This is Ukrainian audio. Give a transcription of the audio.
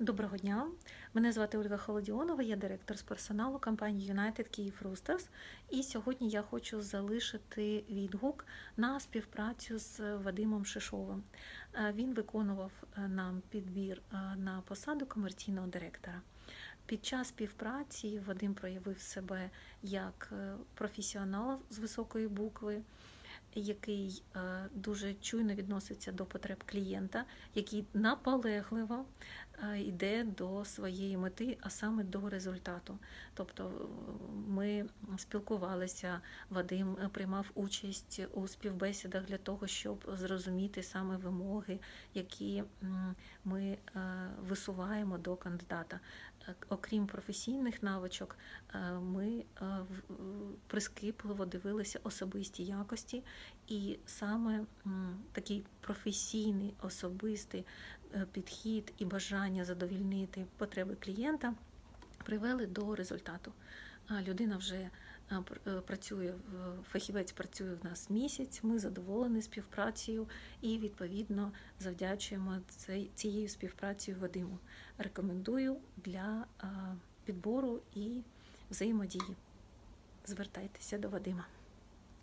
Доброго дня, мене звати Ольга Холодіонова, я директор з персоналу компанії United Київ Roosters. І сьогодні я хочу залишити відгук на співпрацю з Вадимом Шишовим. Е, Він виконував е, нам підбір е, на посаду комерційного директора. Під час співпраці Вадим проявив себе як професіонал з високої букви який дуже чуйно відноситься до потреб клієнта, який наполегливо йде до своєї мети, а саме до результату. Тобто е, ми спілкувалися, Вадим приймав участь у співбесідах для того, щоб зрозуміти саме вимоги, які ми висуваємо до кандидата. Окрім професійних навичок, ми прискіпливо дивилися особисті якості, і саме такий професійний, особистий е, підхід і бажання задовільнити потреби клієнта привели до результату. Людина вже е, е, працює, фахівець працює в нас місяць, ми задоволені співпрацею і, відповідно, завдячуємо цією співпрацею Вадиму. Рекомендую для підбору і взаємодії. Звертайтеся до Вадима.